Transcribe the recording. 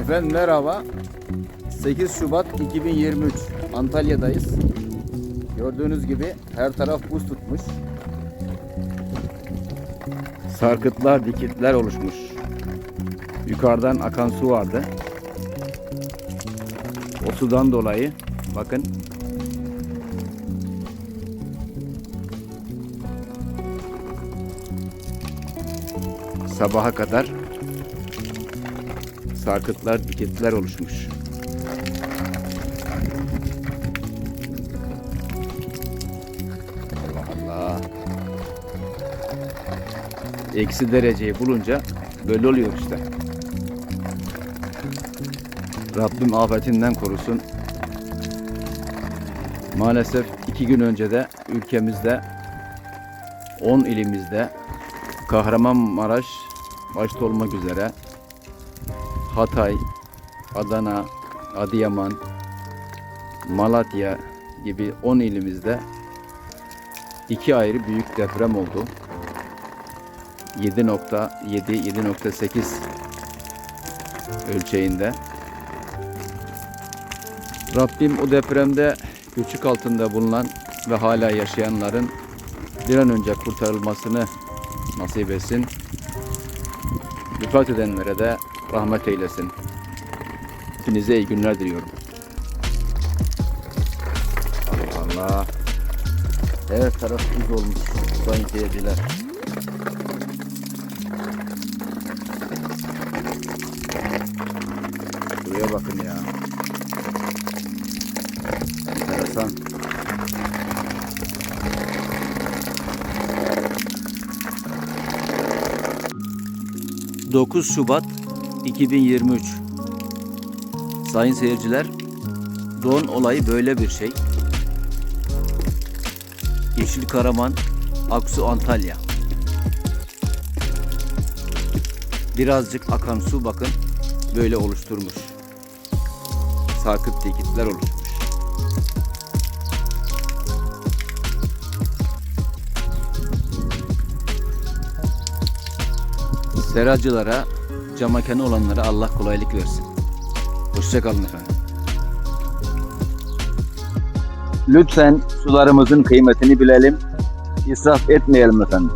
Efendim merhaba. 8 Şubat 2023 Antalya'dayız. Gördüğünüz gibi her taraf buz tutmuş. Sarkıtlar, dikitler oluşmuş. Yukarıdan akan su vardı. O sudan dolayı bakın sabaha kadar sarkıtlar, dikitler oluşmuş. Allah Allah. Eksi dereceyi bulunca böyle oluyor işte. Rabbim afetinden korusun. Maalesef iki gün önce de ülkemizde 10 ilimizde Kahramanmaraş başta olmak üzere Hatay, Adana, Adıyaman, Malatya gibi 10 ilimizde iki ayrı büyük deprem oldu. 7.7 7.8 ölçeğinde. Rabbim o depremde göçük altında bulunan ve hala yaşayanların bir an önce kurtarılmasını nasip etsin. Vefat edenlere de rahmet eylesin. Hepinize iyi günler diliyorum. Allah Allah. Her taraf buz olmuş sayın seyirciler. Buraya bakın ya. Enteresan. ...9 Şubat 2023 Sayın seyirciler Don olayı böyle bir şey. Yeşil Karaman Aksu Antalya. Birazcık akan su bakın böyle oluşturmuş. Sarkıt dikitler oluşmuş. Seracılara, camakanı olanlara Allah kolaylık versin. Hoşçakalın efendim. Lütfen sularımızın kıymetini bilelim. İsraf etmeyelim efendim.